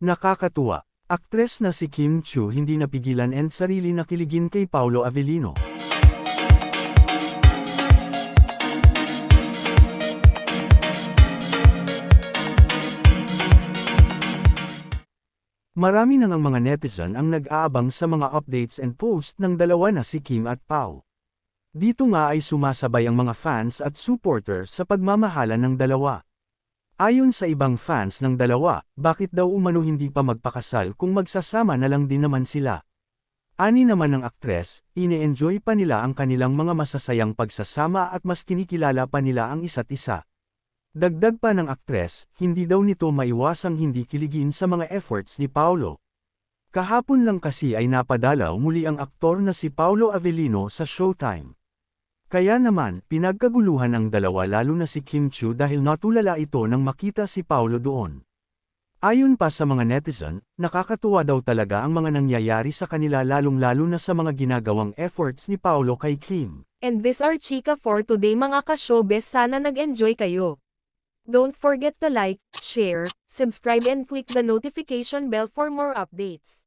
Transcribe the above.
Nakakatuwa. Aktres na si Kim Chu hindi napigilan and sarili na kiligin kay Paolo Avellino. Marami nang ang mga netizen ang nag-aabang sa mga updates and post ng dalawa na si Kim at Pao. Dito nga ay sumasabay ang mga fans at supporter sa pagmamahalan ng dalawa. Ayon sa ibang fans ng dalawa, bakit daw umano hindi pa magpakasal kung magsasama na lang din naman sila. Ani naman ng aktres, ine-enjoy pa nila ang kanilang mga masasayang pagsasama at mas kinikilala pa nila ang isa't isa. Dagdag pa ng aktres, hindi daw nito maiwasang hindi kiligin sa mga efforts ni Paolo. Kahapon lang kasi ay napadalaw muli ang aktor na si Paolo Avellino sa Showtime. Kaya naman, pinagkaguluhan ang dalawa lalo na si Kim Chu dahil natulala ito nang makita si Paolo doon. Ayon pa sa mga netizen, nakakatuwa daw talaga ang mga nangyayari sa kanila lalong-lalo na sa mga ginagawang efforts ni Paolo kay Kim. And this are chika for today mga ka-showbiz sana nag-enjoy kayo. Don't forget to like, share, subscribe and click the notification bell for more updates.